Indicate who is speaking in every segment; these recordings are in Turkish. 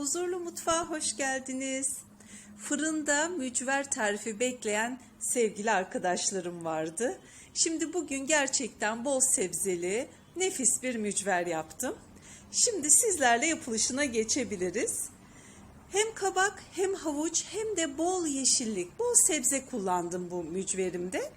Speaker 1: Huzurlu mutfağa hoş geldiniz. Fırında mücver tarifi bekleyen sevgili arkadaşlarım vardı. Şimdi bugün gerçekten bol sebzeli, nefis bir mücver yaptım. Şimdi sizlerle yapılışına geçebiliriz. Hem kabak hem havuç hem de bol yeşillik, bol sebze kullandım bu mücverimde.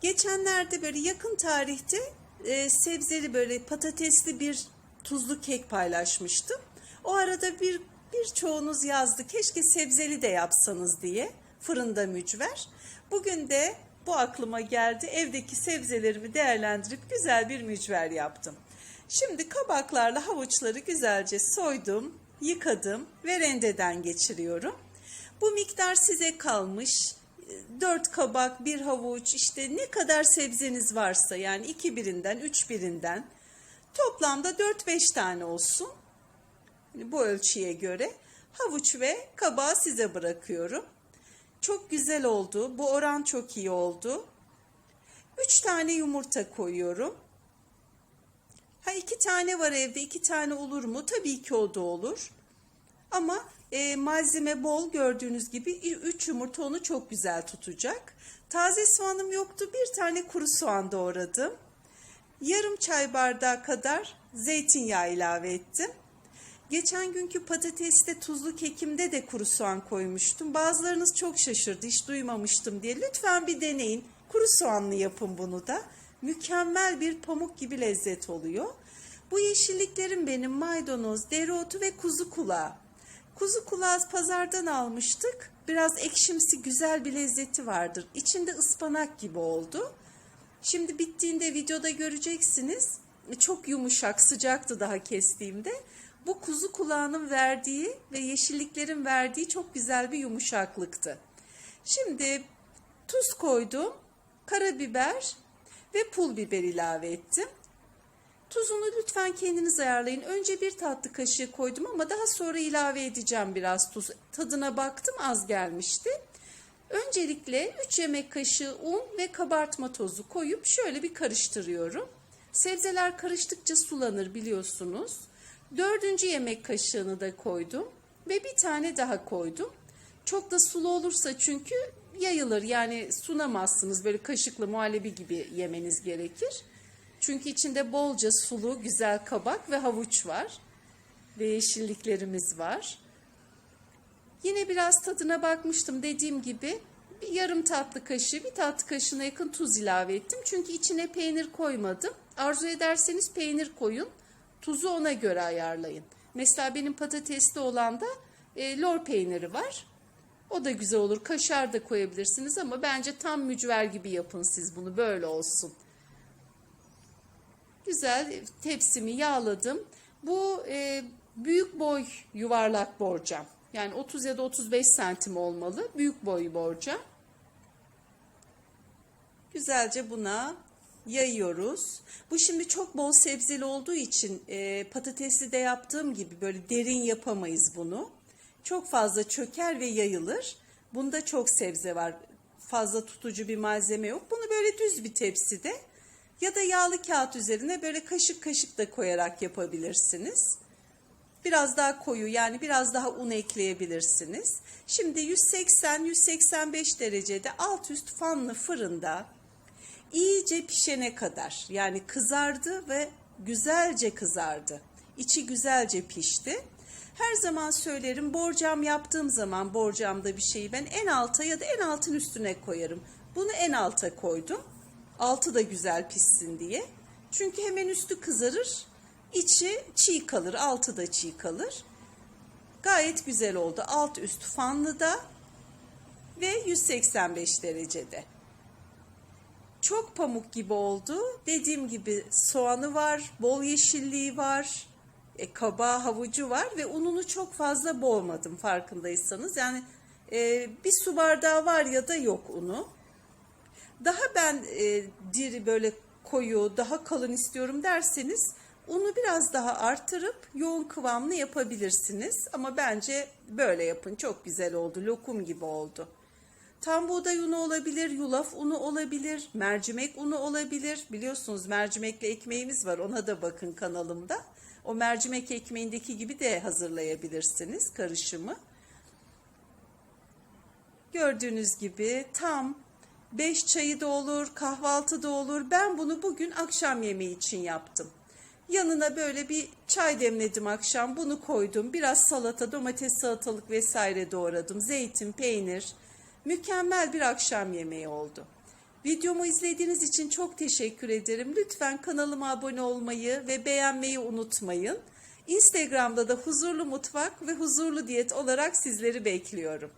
Speaker 1: Geçenlerde böyle yakın tarihte e, sebzeli böyle patatesli bir tuzlu kek paylaşmıştım. O arada bir birçoğunuz yazdı keşke sebzeli de yapsanız diye fırında mücver. Bugün de bu aklıma geldi. Evdeki sebzelerimi değerlendirip güzel bir mücver yaptım. Şimdi kabaklarla havuçları güzelce soydum, yıkadım ve rendeden geçiriyorum. Bu miktar size kalmış. 4 kabak, bir havuç, işte ne kadar sebzeniz varsa yani iki birinden, üç birinden toplamda 4-5 tane olsun. Yani bu ölçüye göre havuç ve kabağı size bırakıyorum. Çok güzel oldu. Bu oran çok iyi oldu. 3 tane yumurta koyuyorum. Ha iki tane var evde, iki tane olur mu? Tabii ki o da olur. Ama e, malzeme bol gördüğünüz gibi 3 yumurta onu çok güzel tutacak. Taze soğanım yoktu. Bir tane kuru soğan doğradım. Yarım çay bardağı kadar zeytinyağı ilave ettim. Geçen günkü patatesli tuzlu kekimde de kuru soğan koymuştum. Bazılarınız çok şaşırdı hiç duymamıştım diye. Lütfen bir deneyin. Kuru soğanlı yapın bunu da. Mükemmel bir pamuk gibi lezzet oluyor. Bu yeşilliklerim benim maydanoz, dereotu ve kuzu kulağı. Kuzu kulağı pazardan almıştık. Biraz ekşimsi güzel bir lezzeti vardır. İçinde ıspanak gibi oldu. Şimdi bittiğinde videoda göreceksiniz. Çok yumuşak, sıcaktı daha kestiğimde. Bu kuzu kulağının verdiği ve yeşilliklerin verdiği çok güzel bir yumuşaklıktı. Şimdi tuz koydum, karabiber ve pul biber ilave ettim. Tuzunu lütfen kendiniz ayarlayın. Önce bir tatlı kaşığı koydum ama daha sonra ilave edeceğim biraz tuz. Tadına baktım az gelmişti. Öncelikle 3 yemek kaşığı un ve kabartma tozu koyup şöyle bir karıştırıyorum. Sebzeler karıştıkça sulanır biliyorsunuz. Dördüncü yemek kaşığını da koydum ve bir tane daha koydum. Çok da sulu olursa çünkü yayılır yani sunamazsınız böyle kaşıkla muhallebi gibi yemeniz gerekir. Çünkü içinde bolca sulu güzel kabak ve havuç var ve yeşilliklerimiz var. Yine biraz tadına bakmıştım dediğim gibi bir yarım tatlı kaşığı bir tatlı kaşığına yakın tuz ilave ettim. Çünkü içine peynir koymadım. Arzu ederseniz peynir koyun. Tuzu ona göre ayarlayın. Mesela benim patatesli olan da e, lor peyniri var. O da güzel olur. Kaşar da koyabilirsiniz ama bence tam mücver gibi yapın siz bunu. Böyle olsun. Güzel tepsimi yağladım. Bu e, büyük boy yuvarlak borcam. Yani 30 ya da 35 santim olmalı. Büyük boy borcam. Güzelce buna yayıyoruz. Bu şimdi çok bol sebzeli olduğu için e, patatesli de yaptığım gibi böyle derin yapamayız bunu. Çok fazla çöker ve yayılır. Bunda çok sebze var. Fazla tutucu bir malzeme yok. Bunu böyle düz bir tepside ya da yağlı kağıt üzerine böyle kaşık kaşık da koyarak yapabilirsiniz. Biraz daha koyu yani biraz daha un ekleyebilirsiniz. Şimdi 180-185 derecede alt üst fanlı fırında iyice pişene kadar yani kızardı ve güzelce kızardı. İçi güzelce pişti. Her zaman söylerim borcam yaptığım zaman borcamda bir şeyi ben en alta ya da en altın üstüne koyarım. Bunu en alta koydum. Altı da güzel pişsin diye. Çünkü hemen üstü kızarır. içi çiğ kalır. Altı da çiğ kalır. Gayet güzel oldu. Alt üst fanlı da ve 185 derecede. Çok pamuk gibi oldu. Dediğim gibi soğanı var, bol yeşilliği var, e, kabağı, havucu var ve ununu çok fazla boğmadım farkındaysanız. Yani e, bir su bardağı var ya da yok unu. Daha ben e, diri böyle koyu, daha kalın istiyorum derseniz unu biraz daha artırıp yoğun kıvamlı yapabilirsiniz. Ama bence böyle yapın. Çok güzel oldu. Lokum gibi oldu. Tam buğday unu olabilir, yulaf unu olabilir, mercimek unu olabilir. Biliyorsunuz mercimekli ekmeğimiz var ona da bakın kanalımda. O mercimek ekmeğindeki gibi de hazırlayabilirsiniz karışımı. Gördüğünüz gibi tam 5 çayı da olur, kahvaltı da olur. Ben bunu bugün akşam yemeği için yaptım. Yanına böyle bir çay demledim akşam. Bunu koydum. Biraz salata, domates, salatalık vesaire doğradım. Zeytin, peynir. Mükemmel bir akşam yemeği oldu. Videomu izlediğiniz için çok teşekkür ederim. Lütfen kanalıma abone olmayı ve beğenmeyi unutmayın. Instagram'da da Huzurlu Mutfak ve Huzurlu Diyet olarak sizleri bekliyorum.